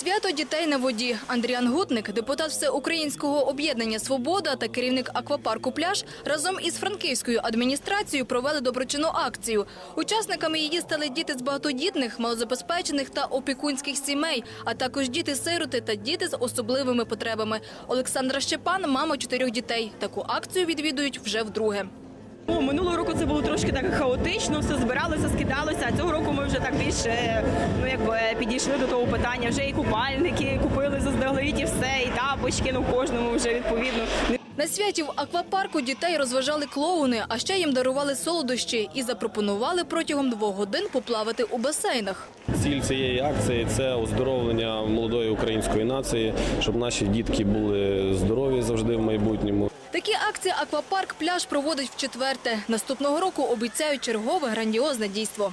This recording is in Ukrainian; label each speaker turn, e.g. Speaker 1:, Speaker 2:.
Speaker 1: Свято дітей на воді. Андріан Гутник, депутат Всеукраїнського об'єднання Свобода та керівник аквапарку Пляж разом із франківською адміністрацією провели доброчинну акцію. Учасниками її стали діти з багатодітних, малозабезпечених та опікунських сімей, а також діти-сироти та діти з особливими потребами. Олександра Щепан, мама чотирьох дітей. Таку акцію відвідують вже вдруге.
Speaker 2: Ну, минулого року це було трошки так хаотично, все збиралося, скидалося. А цього року ми вже так більше ну якби підійшли до того питання. Вже і купальники купили заздалегідь і все, і тапочки. Ну кожному вже відповідно.
Speaker 1: На святі в аквапарку дітей розважали клоуни, а ще їм дарували солодощі і запропонували протягом двох годин поплавати у басейнах.
Speaker 3: Ціль цієї акції це оздоровлення молодої української нації, щоб наші дітки були здорові завжди в майбутньому.
Speaker 1: Такі акції аквапарк пляж проводить в четверте. Наступного року обіцяють чергове грандіозне дійство.